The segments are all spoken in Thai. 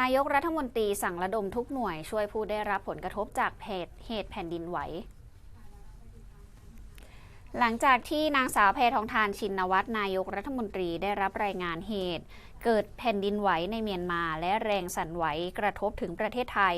นายกรัฐมนตรีสั่งระดมทุกหน่วยช่วยผู้ได้รับผลกระทบจากเหตุเหตุแผ่นดินไหว หลังจากที่นางสาวแพทองทานชินวัตรนายกรัฐมนตรีได้รับรายงานเหตุ เกิดแผ่นดินไหวในเมียนมาและแรงสั่นไหวกระทบถึงประเทศไทย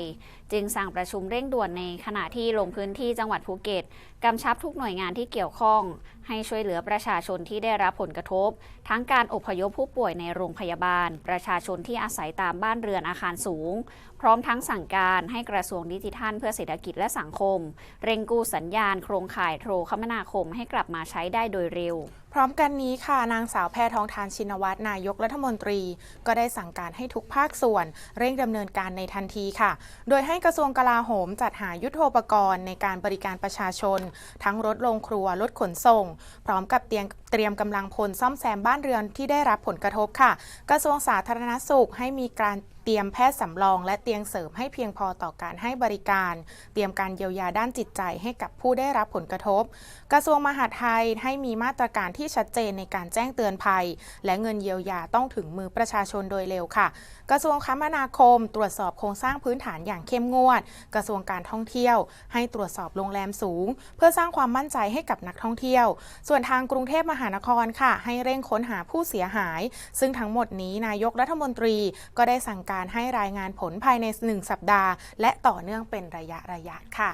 จึงสั่งประชุมเร่งด่วนในขณะที่ลงพื้นที่จังหวัดภูเก็ตกำชับทุกหน่วยงานที่เกี่ยวข้อง ให้ช่วยเหลือประชาชนที่ได้รับผลกระทบ ทั้งการอพยพผู้ป่วยในโรงพยาบาล ประชาชนที่อาศัยตามบ้านเรือนอาคารสูง พร้อมทั้งสั่งการให้กระทรวงดิจิทัล เพื่อเศรษฐกิจและสังคม เร่งกู้สัญญาณ โครงข่ายโทรคมนาคมให้กลับมาใช้ได้โดยเร็วพร้อมกันนี้ค่ะนางสาวแพทองทานชินวัตรนายกรัฐมนตรี ก็ได้สั่งการให้ทุกภาคส่วน เร่งดำเนินการในทันทีค่ะ โดยให้กระทรวงกลาโหมจัดหายุทโธปกรณ์ในการบริการประชาชน ทั้งรถโรงครัวรถขนส่ง พร้อมกับเตรียมเตรียมกำลังพลซ่อมแซมบ้านเรือนที่ได้รับผลกระทบค่ะ กระทรวงสาธารณสุขให้มีการเตรียมแพทย์สำรองและเตียงเสริมให้เพียงพอต่อการให้บริการ เตรียมการเยียวยาด้านจิตใจให้กับผู้ได้รับผลกระทบ กระทรวงมหาดไทยให้มีมาตรการที่ที่ชัดเจนในการแจ้งเตือนภัย และเงินเยียวยาต้องถึงมือประชาชนโดยเร็วค่ะ กระทรวงคมนาคม ตรวจสอบโครงสร้างพื้นฐานอย่างเข้มงวด กระทรวงการท่องเที่ยว ให้ตรวจสอบโรงแรมสูง เพื่อสร้างความมั่นใจให้กับนักท่องเที่ยว ส่วนทางกรุงเทพมหานครค่ะ ให้เร่งค้นหาผู้เสียหาย ซึ่งทั้งหมดนี้นายกรัฐมนตรีก็ได้สั่งการให้รายงานผลภายใน 1 สัปดาห์ และต่อเนื่องเป็นระยะระยะค่ะ